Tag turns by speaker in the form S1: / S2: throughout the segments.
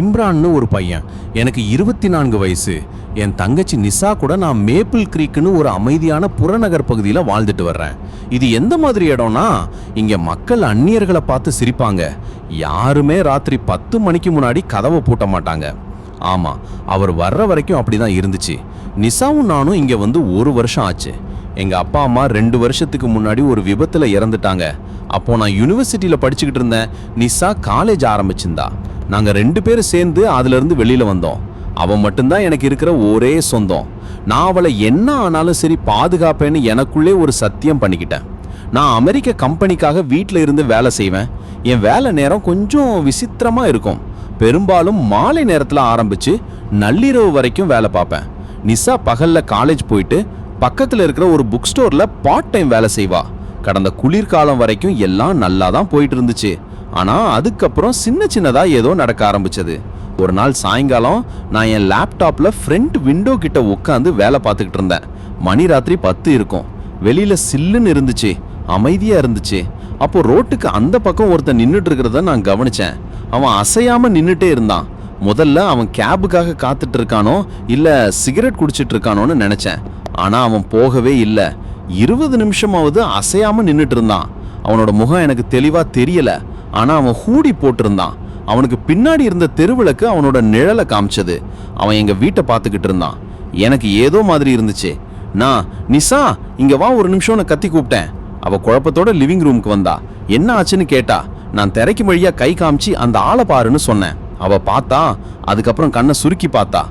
S1: இம்ரான்னு ஒரு பையன். எனக்கு இருபத்தி நான்கு வயசு. என் தங்கச்சி நிசா கூட நான் மேப்பிள் கிரீக்குன்னு ஒரு அமைதியான புறநகர் பகுதியில் வாழ்ந்துட்டு வர்றேன். இது எந்த மாதிரி இடம்னா இங்கே மக்கள் அந்நியர்களை பார்த்து சிரிப்பாங்க. யாருமே ராத்திரி பத்து மணிக்கு முன்னாடி கதவை பூட்ட மாட்டாங்க. ஆமாம் அவர் வர்ற வரைக்கும் அப்படிதான் இருந்துச்சு. நிசாவும் நானும் இங்கே வந்து ஒரு வருஷம் ஆச்சு. எங்கள் அப்பா அம்மா ரெண்டு வருஷத்துக்கு முன்னாடி ஒரு விபத்தில் இறந்துட்டாங்க. அப்போ நான் யூனிவர்சிட்டியில் படிச்சுக்கிட்டு இருந்தேன். நிசா காலேஜ் ஆரம்பிச்சிருந்தா. நாங்கள் ரெண்டு பேரும் சேர்ந்து அதுலேருந்து வெளியில் வந்தோம். அவன் மட்டும்தான் எனக்கு இருக்கிற ஒரே சொந்தம். நான் அவளை என்ன ஆனாலும் சரி பாதுகாப்பேன்னு எனக்குள்ளே ஒரு சத்தியம் பண்ணிக்கிட்டேன். நான் அமெரிக்க கம்பெனிக்காக வீட்டில் இருந்து வேலை செய்வேன். என் வேலை நேரம் கொஞ்சம் விசித்திரமாக இருக்கும். பெரும்பாலும் மாலை நேரத்தில் ஆரம்பித்து நள்ளிரவு வரைக்கும் வேலை பார்ப்பேன். நிசா பகலில் காலேஜ் போயிட்டு பக்கத்தில் இருக்கிற ஒரு புக் ஸ்டோரில் பார்ட் டைம் வேலை செய்வா. கடந்த குளிர்காலம் வரைக்கும் எல்லாம் நல்லா தான் போயிட்டு இருந்துச்சு ஆனால் அதுக்கப்புறம் சின்ன சின்னதாக ஏதோ நடக்க ஆரம்பிச்சது. ஒரு நாள் சாயங்காலம் நான் என் லேப்டாப்பில் ஃப்ரண்ட் விண்டோ கிட்ட உட்காந்து வேலை பார்த்துக்கிட்டு இருந்தேன். மணி ராத்திரி பத்து இருக்கும். வெளியில் சில்லுன்னு இருந்துச்சு. அமைதியாக இருந்துச்சு. அப்போ ரோட்டுக்கு அந்த பக்கம் ஒருத்தன் நின்றுட்டு இருக்கிறத நான் கவனிச்சேன். அவன் அசையாமல் நின்றுட்டே இருந்தான். முதல்ல அவன் கேபுக்காக காத்துட்டு இருக்கானோ இல்லை சிகரெட் குடிச்சிட்டு இருக்கானோன்னு நினச்சேன். ஆனால் அவன் போகவே இல்லை. இருபது நிமிஷமாவது அசையாமல் நின்றுட்டு இருந்தான் அவனோட முகம் எனக்கு தெளிவாக தெரியல. ஆனால் அவன் ஹூடி போட்டிருந்தான். அவனுக்கு பின்னாடி இருந்த தெருவிளக்கு அவனோட நிழலை காமிச்சது. அவன் எங்கள் வீட்டை பார்த்துக்கிட்டு இருந்தான். எனக்கு ஏதோ மாதிரி இருந்துச்சு. நான் நிசா இங்கே வா ஒரு நிமிஷம்னு கத்தி கூப்பிட்டேன். அவள் குழப்பத்தோட லிவிங் ரூமுக்கு வந்தா. என்ன ஆச்சுன்னு கேட்டா? நான் திரைக்கு வழியாக கை காமிச்சு அந்த ஆளை பாருன்னு சொன்னேன். அவள் பார்த்தா அதுக்கப்புறம் கண்ணை சுருக்கி பார்த்தா.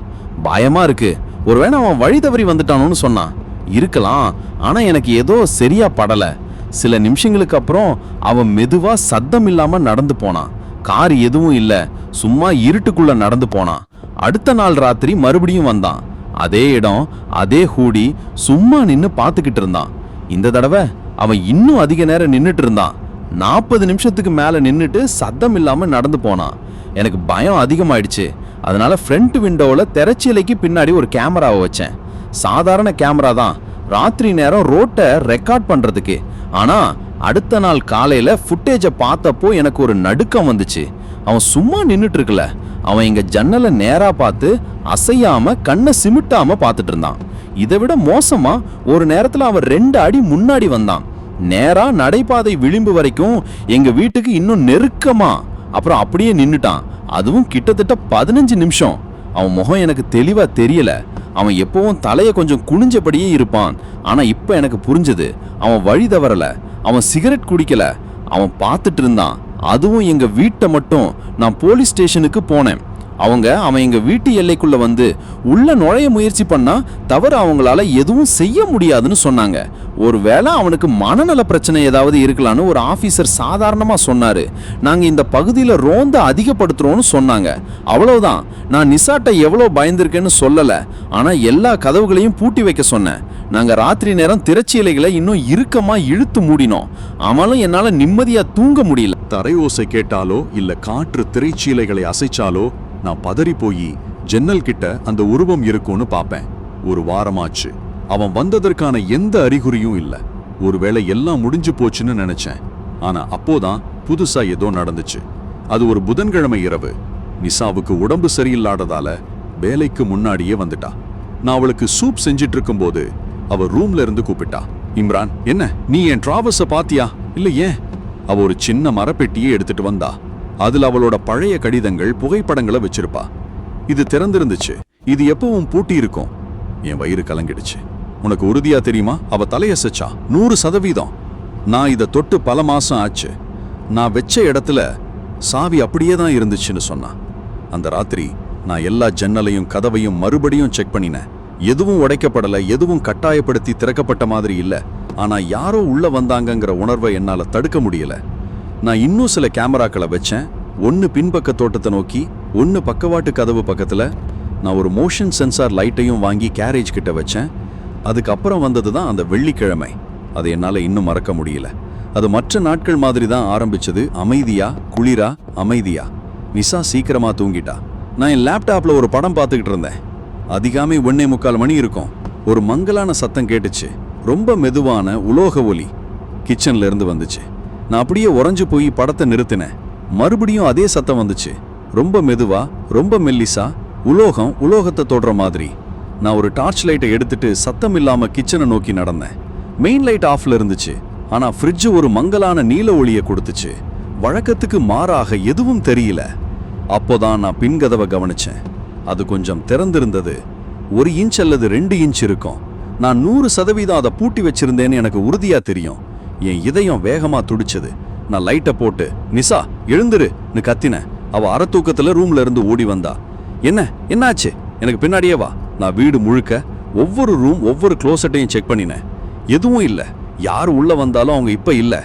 S1: பயமாக இருக்கு. ஒருவேளை அவன் வழி தவறி வந்துட்டானோன்னு சொன்னான். இருக்கலாம் ஆனால் எனக்கு ஏதோ சரியா படலை. சில நிமிஷங்களுக்கு அப்புறம் அவன் மெதுவாக சத்தம் இல்லாமல் நடந்து போனான். கார் எதுவும் இல்லை சும்மா இருட்டுக்குள்ள நடந்து போனான். அடுத்த நாள் ராத்திரி மறுபடியும் வந்தான். அதே இடம் அதே ஹூடி சும்மா நின்று பார்த்துக்கிட்டு இருந்தான். இந்த தடவை அவன் இன்னும் அதிக நேரம் நின்றுட்டு இருந்தான். நாற்பது நிமிஷத்துக்கு மேலே நின்றுட்டு சத்தம் இல்லாமல் நடந்து போனான். எனக்கு பயம் அதிகமாயிடுச்சு. அதனால ஃப்ரண்ட் விண்டோவில் திரைச்சீலைக்கு பின்னாடி ஒரு கேமராவை வச்சேன். சாதாரண கேமரா தான். ராத்திரி நேரம் ரோட்டை ரெக்கார்ட் பண்ணுறதுக்கு ஆனால் அடுத்த நாள் காலையில் ஃபுட்டேஜை பார்த்தப்போ எனக்கு ஒரு நடுக்கம் வந்துச்சு. அவன் சும்மா நின்னுட்டு இருக்கல அவன் எங்கள் ஜன்னலை நேராக பார்த்து அசையாமல் கண்ணை சிமிட்டாமல் பார்த்துட்டு இருந்தான். இதை விட மோசமாக ஒரு நேரத்தில் அவன் ரெண்டு அடி முன்னாடி வந்தான். நேராக நடைபாதை விளிம்பு வரைக்கும் எங்கள் வீட்டுக்கு இன்னும் நெருக்கமாக அப்புறம் அப்படியே நின்றுட்டான் அதுவும் கிட்டத்தட்ட பதினஞ்சு நிமிஷம். அவன் முகம் எனக்கு தெளிவாக தெரியலை. அவன் எப்பவும் தலையை கொஞ்சம் குனிஞ்சபடியே இருப்பான். ஆனால் இப்போ எனக்கு புரிஞ்சது. அவன் வழி தவறலை. அவன் சிகரெட் குடிக்கல. அவன் பார்த்துட்டு இருந்தான். அதுவும் எங்கள் வீட்டை மட்டும். நான் போலீஸ் ஸ்டேஷனுக்கு போனேன். அவங்க அவன் எங்கள் வீட்டு எல்லைக்குள்ளே வந்து உள்ளே நுழைய முயற்சி பண்ணால் தவிர அவங்களால எதுவும் செய்ய முடியாதுன்னு சொன்னாங்க. ஒருவேளை அவனுக்கு மனநல பிரச்சனை ஏதாவது இருக்கலாம்னு ஒரு ஆஃபீஸர் சாதாரணமாக சொன்னார். நாங்கள் இந்த பகுதியில் ரோந்த அதிகப்படுத்துகிறோன்னு சொன்னாங்க. அவ்வளவுதான். நான் நிசாட்டை எவ்வளோ பயந்துருக்கேன்னு சொல்லலை. ஆனால் எல்லா கதவுகளையும் பூட்டி வைக்க சொன்னேன். நாங்கள் ராத்திரி நேரம் திரைச்சீலைகளை இன்னும் இறுக்கமாக இழுத்து மூடினோம். ஆனாலும் என்னால் நிம்மதியாக தூங்க முடியல.
S2: தரை ஓசை கேட்டாலோ இல்லை காற்று திரைச்சீலைகளை அசைச்சாலோ நான் பதறி போய் ஜன்னல் கிட்ட அந்த உருவம் இருக்கும்னு பார்ப்பேன் ஒரு வாரமாச்சு. அவன் வந்ததற்கான எந்த அறிகுறியும் இல்லை. ஒருவேளை எல்லாம் முடிஞ்சு போச்சுன்னு நினைச்சேன். ஆனா அப்போதான் புதுசா ஏதோ நடந்துச்சு. அது ஒரு புதன்கிழமை இரவு. நிசாவுக்கு உடம்பு சரியில்லாததால வேலைக்கு முன்னாடியே வந்துட்டா. நான் அவளுக்கு சூப் செஞ்சிட்டு இருக்கும்போது அவ ரூம்ல இருந்து கூப்பிட்டா. இம்ரான் என்ன நீ என் டிராவல்ஸ பாத்தியா? இல்ல ஏன் அவ ஒரு சின்ன மரப்பெட்டியை எடுத்துட்டு வந்தா. அதுல அவளோட பழைய கடிதங்கள் புகைப்படங்களை வச்சிருப்பா. இது திறந்திருந்துச்சு. இது எப்பவும் பூட்டி இருக்கும். என் வயிறு கலங்கிடுச்சு. உனக்கு உறுதியா தெரியுமா? அவ தலையசைச்சா. நூறு சதவீதம். நான் இதை தொட்டு பல மாசம் ஆச்சு. நான் வச்ச இடத்துல சாவி அப்படியே தான் இருந்துச்சுன்னு சொன்னான் அந்த ராத்திரி நான் எல்லா ஜன்னலையும் கதவையும் மறுபடியும் செக் பண்ணினேன். எதுவும் உடைக்கப்படல எதுவும் கட்டாயப்படுத்தி திறக்கப்பட்ட மாதிரி இல்ல. ஆனா யாரோ உள்ள வந்தாங்கங்கிற உணர்வை என்னால தடுக்க முடியல. நான் இன்னும் சில கேமராக்களை வச்சேன். ஒன்று பின்பக்க தோட்டத்தை நோக்கி ஒன்று பக்கவாட்டு கதவு பக்கத்தில் நான் ஒரு மோஷன் சென்சார் லைட்டையும் வாங்கி கேரேஜ் கிட்ட வச்சேன். அதுக்கப்புறம் வந்தது தான் அந்த வெள்ளிக்கிழமை. அது என்னால் இன்னும் மறக்க முடியல. அது மற்ற நாட்கள் மாதிரி தான் ஆரம்பிச்சது. அமைதியா குளிரா அமைதியா. நிசா சீக்கிரமாக தூங்கிட்டா. நான் என் லேப்டாப்பில் ஒரு படம் பார்த்துக்கிட்டு இருந்தேன். அதிகாமே ஒன்னே முக்கால் மணி இருக்கும். ஒரு மங்கலான சத்தம் கேட்டுச்சு. ரொம்ப மெதுவான உலோக ஒலி. கிச்சன்ல இருந்து வந்துச்சு. நான் அப்படியே உறைஞ்சு போய் படத்தை நிறுத்தினேன். மறுபடியும் அதே சத்தம் வந்துச்சு. ரொம்ப மெதுவா ரொம்ப மெல்லிசா உலோகம் உலோகத்தை தொடுற மாதிரி. நான் ஒரு டார்ச் லைட்டை எடுத்துட்டு சத்தம் இல்லாம கிச்சனை நோக்கி நடந்தேன். மெயின் லைட் ஆஃப்ல இருந்துச்சு. ஆனா ஃப்ரிட்ஜ் ஒரு மங்கலான நீல ஒளியை கொடுத்துச்சு. வழக்கத்துக்கு மாறாக எதுவும் தெரியல. அப்போதான் நான் பின்கதவை கவனிச்சேன். அது கொஞ்சம் திறந்திருந்தது. ஒரு இன்ச் அல்லது ரெண்டு இன்ச் இருக்கும். நான் நூறு சதவீதம் அதை பூட்டி வச்சிருந்தேன்னு எனக்கு உறுதியா தெரியும். என் இதயம் வேகமா துடிச்சது. நான் லைட்டை போட்டு நிசா எழுந்துருன்னு கத்தினேன் அவ அற தூக்கத்தில் ரூம்ல இருந்து ஓடி வந்தா. என்ன என்னாச்சு? எனக்கு பின்னாடியே வா. நான் வீடு முழுக்க ஒவ்வொரு ரூம் ஒவ்வொரு க்ளோசட்டையும் செக் பண்ணினேன். எதுவும் இல்லை. யார் உள்ள வந்தாலும் அவங்க இப்போ இல்லை.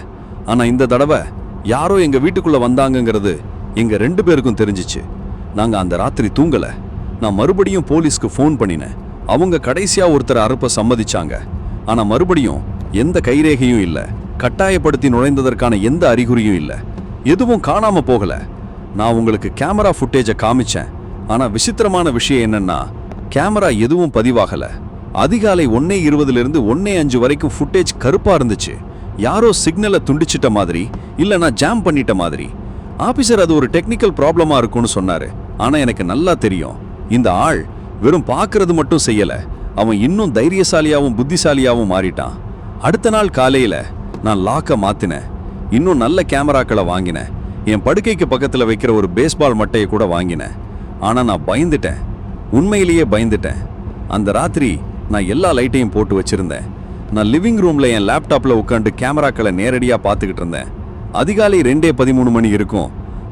S2: ஆனால் இந்த தடவை யாரோ எங்கள் வீட்டுக்குள்ளே வந்தாங்கங்கிறது எங்க ரெண்டு பேருக்கும் தெரிஞ்சிச்சு. நாங்க அந்த ராத்திரி தூங்கல. நான் மறுபடியும் போலீஸ்க்கு ஃபோன் பண்ணினேன். அவங்க கடைசியா ஒருத்தர் அறுப்ப சம்மதிச்சாங்க. ஆனா மறுபடியும் எந்த கைரேகையும் இல்லை. கட்டாயப்படுத்தி நுழைந்ததற்கான எந்த அறிகுறியும் இல்லை. எதுவும் காணாம போகல. நான் உங்களுக்கு கேமரா ஃபுட்டேஜை காமிச்சேன். ஆனா விசித்திரமான விஷயம் என்னன்னா கேமரா எதுவும் பதிவாகல. அதிகாலை ஒன்னே இருபதுலேருந்து ஒன்னே அஞ்சு வரைக்கும் ஃபுட்டேஜ் கருப்பா இருந்துச்சு. யாரோ சிக்னலை துண்டிச்சிட்ட மாதிரி இல்ல ஜாம் பண்ணிட்ட மாதிரி. ஆபீசர் அது ஒரு டெக்னிக்கல் ப்ராப்ளமா இருக்கும்னு சொன்னாரு. ஆனா எனக்கு நல்லா தெரியும். இந்த ஆள் வெறும் பார்க்கறது மட்டும் செய்யல. அவன் இன்னும் தைரியசாலியாகவும் புத்திசாலியாகவும் மாறிட்டான். அடுத்த நாள் காலையில நான் லாக்கை மாத்தினேன். இன்னும் நல்ல கேமராக்களை வாங்கினேன் என் படுக்கைக்கு பக்கத்தில் வைக்கிற ஒரு பேஸ்பால் மட்டையை கூட வாங்கினேன் ஆனால் நான் பயந்துட்டேன். உண்மையிலேயே பயந்துட்டேன். அந்த ராத்திரி நான் எல்லா லைட்டையும் போட்டு வச்சுருந்தேன். நான் லிவிங் ரூமில் என் லேப்டாப்பில் உட்காந்து கேமராக்களை நேரடியாக பார்த்துக்கிட்டு இருந்தேன். அதிகாலை ரெண்டே பதிமூணு மணி இருக்கும்.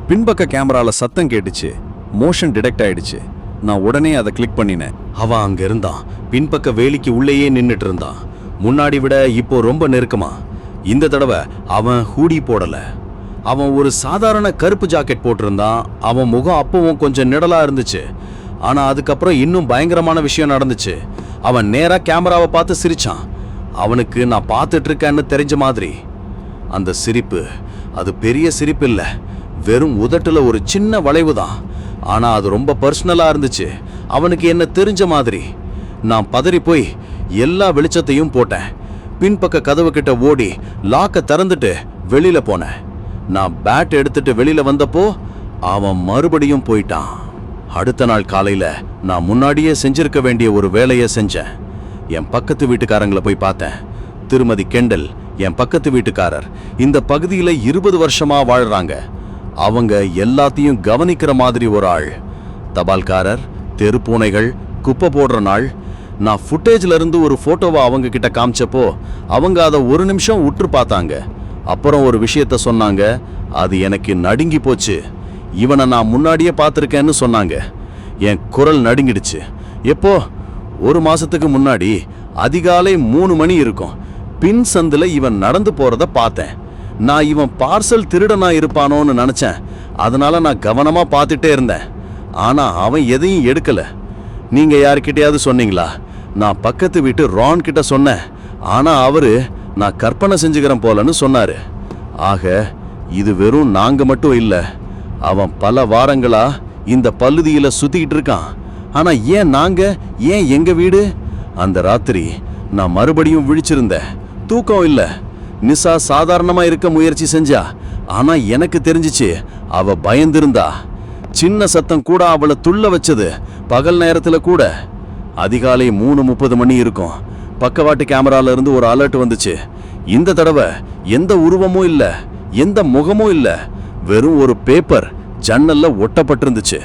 S2: பின்பக்க கேமராவில் சத்தம் கேட்டுச்சு. மோஷன் டிடெக்ட் ஆயிடுச்சு. நான் உடனே அதை கிளிக் பண்ணினேன்.
S1: அவன் அங்கே இருந்தான். பின்பக்க வேலிக்கு உள்ளேயே நின்றுட்டு இருந்தான். முன்னாடி விட இப்போ ரொம்ப நெருக்கமா? இந்த தடவை அவன் ஹூடி போடலை. அவன் ஒரு சாதாரண கருப்பு ஜாக்கெட் போட்டிருந்தான். அவன் முகம் அப்பவும் கொஞ்சம் நிடலாக இருந்துச்சு. ஆனால் அதுக்கப்புறம் இன்னும் பயங்கரமான விஷயம் நடந்துச்சு. அவன் நேராக கேமராவை பார்த்து சிரிச்சான். அவனுக்கு நான் பார்த்துட்ருக்கேன்னு தெரிஞ்ச மாதிரி. அந்த சிரிப்பு அது பெரிய சிரிப்பு இல்லை. வெறும் உதட்டில் ஒரு சின்ன வளைவு தான். ஆனால் அது ரொம்ப பர்சனலாக இருந்துச்சு. அவனுக்கு என்ன தெரிஞ்ச மாதிரி. நான் பதறி போய் எல்லா வெளிச்சத்தையும் போட்டேன். பின்பக்க கதவு கிட்ட ஓடி லாக்க திறந்துட்டு வெளியில போனேன். நான் பேட் எடுத்துட்டு வெளியில வந்தப்போ அவன் மறுபடியும் போயிட்டான். அடுத்த நாள் காலையில நான் முன்னாடியே செஞ்சிருக்க வேண்டிய ஒரு வேலையை செஞ்சேன். என் பக்கத்து வீட்டுக்காரங்களை போய் பார்த்தேன். திருமதி கெண்டல் என் பக்கத்து வீட்டுக்காரர் இந்த பகுதியில இருபது வருஷமா வாழ்றாங்க. அவங்க எல்லாத்தையும் கவனிக்கிற மாதிரி ஒரு ஆள். தபால்காரர் தெருப்பூனைகள் குப்பை போடுற நாள் நான் ஃபுட்டேஜ்ல இருந்து ஒரு ஃபோட்டோவை அவங்க கிட்ட காமிச்சப்போ அவங்க அதை ஒரு நிமிஷம் உற்று பார்த்தாங்க. அப்புறம் ஒரு விஷயத்த சொன்னாங்க. அது எனக்கு நடுங்கி போச்சு. இவனை நான் முன்னாடியே பார்த்துருக்கேன்னு சொன்னாங்க. என் குரல் நடுங்கிடுச்சு. எப்போ? ஒரு மாதத்துக்கு முன்னாடி. அதிகாலை மூணு மணி இருக்கும். பின் சந்தில் இவன் நடந்து போகிறத பார்த்தேன். நான் இவன் பார்சல் திருடனா இருப்பானோன்னு நினச்சேன். அதனால் நான் கவனமாக பார்த்துட்டே இருந்தேன். ஆனால் அவன் எதையும் எடுக்கலை. நீங்கள் யார்கிட்டயாவது சொன்னீங்களா? நான் பக்கத்து வீட்டு ரான் கிட்ட சொன்னேன். ஆனால் அவரு நான் கற்பனை செஞ்சுக்கிறேன் போலன்னு சொன்னாரு. ஆக இது வெறும் நாங்கள் மட்டும் இல்லை. அவன் பல வாரங்களா இந்த பல்லுதியில் சுற்றிக்கிட்டு இருக்கான். ஆனால் ஏன் நாங்கள் ஏன் எங்கள் வீடு? அந்த ராத்திரி நான் மறுபடியும் விழிச்சிருந்தேன். தூக்கம் இல்லை. நிசா சாதாரணமாக இருக்க முயற்சி செஞ்சா. ஆனால் எனக்கு தெரிஞ்சிச்சு அவ பயந்திருந்தா. சின்ன சத்தம் கூட அவளை துள்ள வச்சது. பகல் நேரத்தில் கூட. அதிகாலை மூணு முப்பது மணி இருக்கும். பக்கவாட்டு கேமரால இருந்து ஒரு அலர்ட் வந்துச்சு. இந்த தடவை எந்த உருவமும் இல்லை. எந்த முகமும் இல்லை. வெறும் ஒரு பேப்பர் ஜன்னல்ல ஒட்டப்பட்டிருந்துச்சு.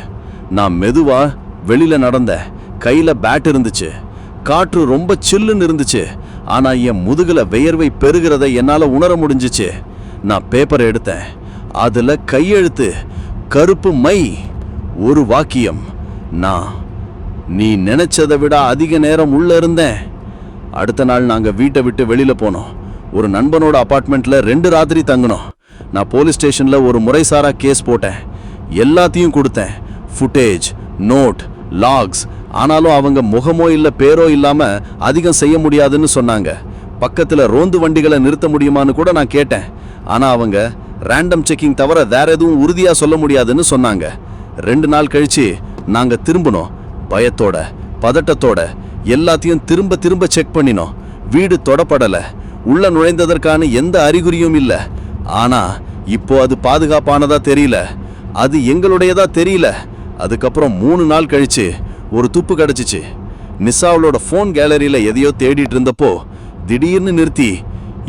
S1: நான் மெதுவா வெளியில நடந்த கையில பேட் இருந்துச்சு. காற்று ரொம்ப சில்லுன்னு இருந்துச்சு. ஆனா என் முதுகுல வியர்வை பெருகிறத என்னால உணர முடிஞ்சிச்சு. நான் பேப்பரை எடுத்தேன். அதுல கையெழுத்து கருப்பு மை ஒரு வாக்கியம். நான் நீ நினைச்சதை விட அதிக நேரம் உள்ள இருந்தேன். அடுத்த நாள் நாங்கள் வீட்டை விட்டு வெளியில் போனோம். ஒரு நண்பனோட அப்பார்ட்மெண்ட்டில் ரெண்டு ராத்திரி தங்கினோம். நான் போலீஸ் ஸ்டேஷனில் ஒரு முறைசாரா கேஸ் போட்டேன். எல்லாத்தையும் கொடுத்தேன். ஃபுட்டேஜ் நோட் லாக்ஸ் ஆனாலும் அவங்க முகமோ இல்லை பேரோ இல்லாமல் அதிகம் செய்ய முடியாதுன்னு சொன்னாங்க. பக்கத்தில் ரோந்து வண்டிகளை நிறுத்த முடியுமான்னு கூட நான் கேட்டேன். ஆனால் அவங்க ரேண்டம் செக்கிங் தவிர வேற எதுவும் உறுதியாக சொல்ல முடியாதுன்னு சொன்னாங்க. ரெண்டு நாள் கழிச்சு நாங்கள் திரும்பினோம். பயத்தோட பதட்டத்தோட எல்லாத்தையும் திரும்ப திரும்ப செக் பண்ணினோம். வீடு தொடப்படலை. உள்ள நுழைந்ததற்கான எந்த அறிகுறியும் இல்லை. ஆனால் இப்போ அது பாதுகாப்பானதா தெரியல. அது எங்களுடையதா தெரியல. அதுக்கப்புறம் மூணு நாள் கழிச்சு ஒரு துப்பு கிடச்சிச்சு. நிசாவளோட ஃபோன் கேலரியில் எதையோ தேடிட்டு இருந்தப்போ திடீர்னு நிறுத்தி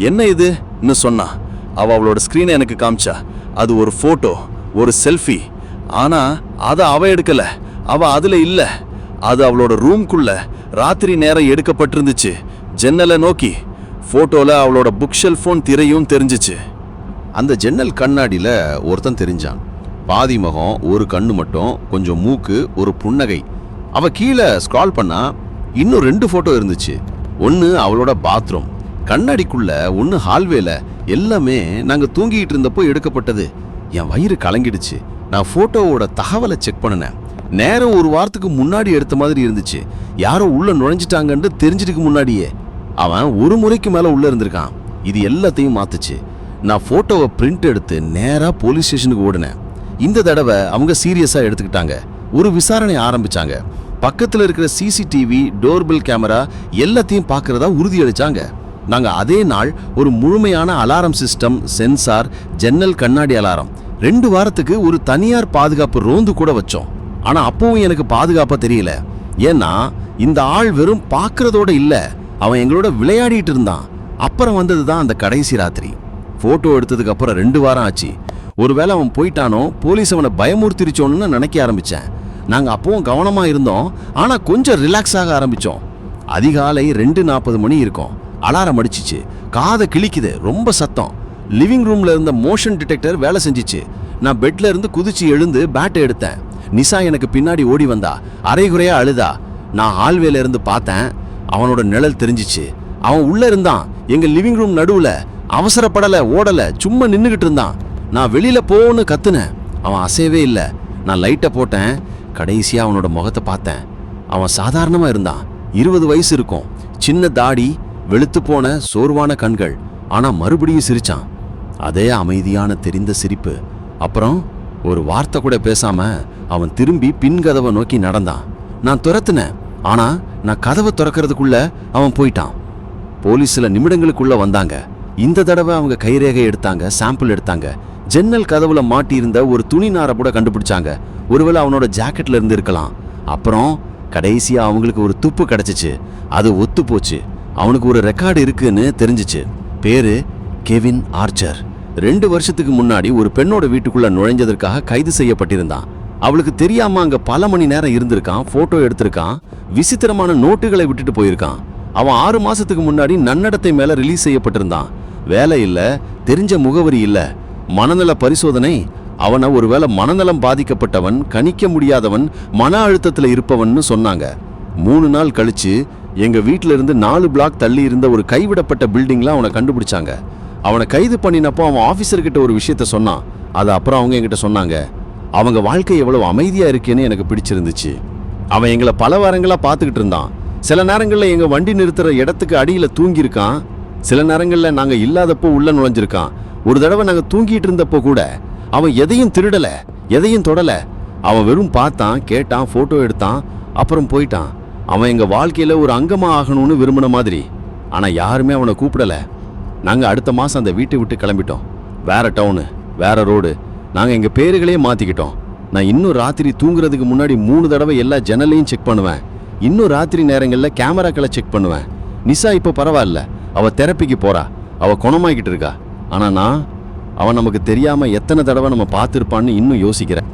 S1: என்ன இதுன்னு சொன்னா அவள் அவளோட ஸ்க்ரீனை எனக்கு காமிச்சா. அது ஒரு ஃபோட்டோ ஒரு செல்ஃபி ஆனால் அதை அவ எடுக்கலை. அவள் அதில் இல்லை. அது அவளோட ரூம்குள்ள ராத்திரி நேரம் எடுக்கப்பட்டிருந்துச்சு. ஜன்னலை நோக்கி. ஃபோட்டோவில் அவளோட புக் ஷெல்ஃபோன் திரையும் தெரிஞ்சுச்சு. அந்த ஜன்னல் கண்ணாடியில் ஒருத்தன் தெரிஞ்சான். பாதி முகம் ஒரு கண்ணு மட்டும் கொஞ்சம் மூக்கு ஒரு புன்னகை. அவள் கீழே ஸ்க்ரால் பண்ணா இன்னும் ரெண்டு ஃபோட்டோ இருந்துச்சு. ஒன்று அவளோட பாத்ரூம் கண்ணாடிக்குள்ள ஒன்று ஹால்வேல எல்லாமே நாங்கள் தூங்கிட்டு இருந்தப்போ எடுக்கப்பட்டது. என் வயிறு கலங்கிடுச்சு. நான் ஃபோட்டோவோட தகவலை செக் பண்ணினேன். நேரம் ஒரு வாரத்துக்கு முன்னாடி எடுத்த மாதிரி இருந்துச்சு. யாரோ உள்ள நுழைஞ்சிட்டாங்கன்னு தெரிஞ்சிட்டுக்கு முன்னாடியே. அவன் ஒரு முறைக்கு மேல உள்ள இருந்திருக்கான். இது எல்லாத்தையும் மாத்துச்சு. நான் ஃபோட்டோவை பிரிண்ட் எடுத்து நேராக போலீஸ் ஸ்டேஷனுக்கு ஓடினேன். இந்த தடவை அவங்க சீரியஸாக எடுத்துக்கிட்டாங்க. ஒரு விசாரணை ஆரம்பிச்சாங்க. பக்கத்தில் இருக்கிற சிசிடிவி டோர்பெல் கேமரா எல்லாத்தையும் பார்க்குறதா உறுதியளித்தாங்க நாங்கள் அதே நாள் ஒரு முழுமையான அலாரம் சிஸ்டம் சென்சார் ஜன்னல் கண்ணாடி அலாரம். ரெண்டு வாரத்துக்கு ஒரு தனியார் பாதுகாப்பு ரோந்து கூட வச்சோம். ஆனால் அப்பவும் எனக்கு பாதுகாப்பாக தெரியல. ஏன்னா இந்த ஆள் வெறும் பார்க்குறதோட இல்லை. அவன் எங்களோட விளையாடிட்டு இருந்தான். அப்புறம் வந்தது தான் அந்த கடைசி ராத்திரி. ஃபோட்டோ எடுத்ததுக்கு அப்புறம் ரெண்டு வாரம் ஆச்சு. ஒருவேளை அவன் போயிட்டானோ போலீஸ் அவனை பயமுறுத்திருச்சோன்னு நினைக்க ஆரம்பிச்சேன். நாங்கள் அப்பவும் கவனமாக இருந்தோம். ஆனால் கொஞ்சம் ரிலாக்ஸ் ஆக ஆரம்பித்தோம் அதிகாலை ரெண்டு நாற்பது மணி இருக்கும். அலாரம் அடிச்சிச்சு. காதை கிழிக்குது. ரொம்ப சத்தம். லிவிங் ரூமில் இருந்த மோஷன் டிடெக்டர் வேலை செஞ்சுச்சு. நான் பெட்ல இருந்து குதிச்சு எழுந்து பேட்டை எடுத்தேன். நிசா எனக்கு பின்னாடி ஓடி வந்தா. அரைகுறையா அழுதா. நான் ஹால்வேல இருந்து பார்த்தேன். அவனோட நிழல் தெரிஞ்சிச்சு. அவன் உள்ள இருந்தான். எங்க லிவிங் ரூம் நடுவுல. அவசரப்படல ஓடல. சும்மா நின்றுக்கிட்டு இருந்தான். நான் வெளியில போன்னு கத்துனேன். அவன் அசையவே இல்லை. நான் லைட்டை போட்டேன். கடைசியாக அவனோட முகத்தை பார்த்தேன். அவன் சாதாரணமாக இருந்தான். இருபது வயசு இருக்கும். சின்ன தாடி வெளுத்து போன சோர்வான கண்கள் ஆனா மறுபடியும் சிரிச்சான். அதே அமைதியான தெரிந்த சிரிப்பு. அப்புறம் ஒரு வார்த்தை கூட பேசாம அவன் திரும்பி பின் கதவை நோக்கி நடந்தான். நான் துரத்துனேன். ஆனா நான் கதவை திறக்கிறதுக்குள்ள அவன் போயிட்டான். போலீஸ் சில நிமிடங்களுக்குள்ள வந்தாங்க. இந்த தடவை அவங்க கைரேகை எடுத்தாங்க சாம்பிள் எடுத்தாங்க. ஜன்னல் கதவுல மாட்டியிருந்த ஒரு துணி நாரை கூட கண்டுபிடிச்சாங்க. ஒருவேளை அவனோட ஜாக்கெட்ல இருந்து இருக்கலாம். அப்புறம் கடைசியா அவங்களுக்கு ஒரு துப்பு கிடைச்சிச்சு. அது ஒத்து போச்சு அவனுக்கு ஒரு ரெக்கார்டு இருக்குன்னு தெரிஞ்சுச்சு. பேரு கெவின் ஆர்ச்சர். ரெண்டு வருஷத்துக்கு முன்னாடி ஒரு பெண்ணோட வீட்டுக்குள்ள நுழைஞ்சதற்காக கைது செய்யப்பட்டிருந்தான். அவளுக்கு தெரியாம அங்க பல மணி நேரம் இருந்திருக்கான் போட்டோ எடுத்திருக்கான் விசித்திரமான நோட்டுகளை விட்டுட்டு போயிருக்கான். அவன் ஆறு மாசத்துக்கு முன்னாடி நன்னடத்தை மேல ரிலீஸ் செய்யப்பட்டிருந்தான். வேலை இல்ல தெரிஞ்ச முகவரி இல்ல. மனநல பரிசோதனை அவனை ஒருவேளை மனநலம் பாதிக்கப்பட்டவன் கணிக்க முடியாதவன் மன அழுத்தத்துல இருப்பவன்னு சொன்னாங்க. மூணு நாள் கழிச்சு எங்க வீட்டில இருந்து நாலு பிளாக் தள்ளி இருந்த ஒரு கைவிடப்பட்ட பில்டிங்ல அவனை கண்டுபிடிச்சாங்க. அவனை கைது பண்ணினப்போ அவன் ஆஃபீஸர்கிட்ட ஒரு விஷயத்த சொன்னான். அது அப்புறம் அவங்க என்கிட்ட சொன்னாங்க. அவங்க வாழ்க்கை எவ்வளவு அமைதியா இருக்கேன்னு எனக்கு பிடிச்சிருந்துச்சு. அவன் எங்களை பல வாரங்களா பார்த்துக்கிட்டு இருந்தான். சில நேரங்களில் எங்கள் வண்டி நிறுத்துற இடத்துக்கு அடியில் தூங்கியிருக்கான். சில நேரங்களில் நாங்கள் இல்லாதப்போ உள்ள நுழைஞ்சிருக்கான். ஒரு தடவை நாங்கள் தூங்கிட்டு இருந்தப்போ கூட அவன் எதையும் திருடலை எதையும் தொடலை. அவன் வெறும் பார்த்தான் கேட்டான் ஃபோட்டோ எடுத்தான் அப்புறம் போயிட்டான். அவன் எங்கள் வாழ்க்கையில் ஒரு அங்கமாக ஆகணும்னு விரும்பின மாதிரி. ஆனால் யாருமே அவனை கூப்பிடலை. நாங்கள் அடுத்த மாதம் அந்த வீட்டை விட்டு கிளம்பிட்டோம். வேறு டவுனு வேறு ரோடு நாங்கள் எங்கள் பேர்களே மாற்றிக்கிட்டோம் நான் இன்னும் ராத்திரி தூங்குறதுக்கு முன்னாடி மூணு தடவை எல்லா ஜன்னலையும் செக் பண்ணுவேன். இன்னும் ராத்திரி நேரங்களில் கேமராக்களை செக் பண்ணுவேன். நிசா இப்போ பரவாயில்ல. அவள் தெரப்பிக்கு போகிறா அவள் குணமாக்கிட்டு இருக்கா. ஆனால் நான் அவன் நமக்கு தெரியாமல் எத்தனை தடவை நம்ம பார்த்துருப்பான்னு இன்னும் யோசிக்கிறேன்.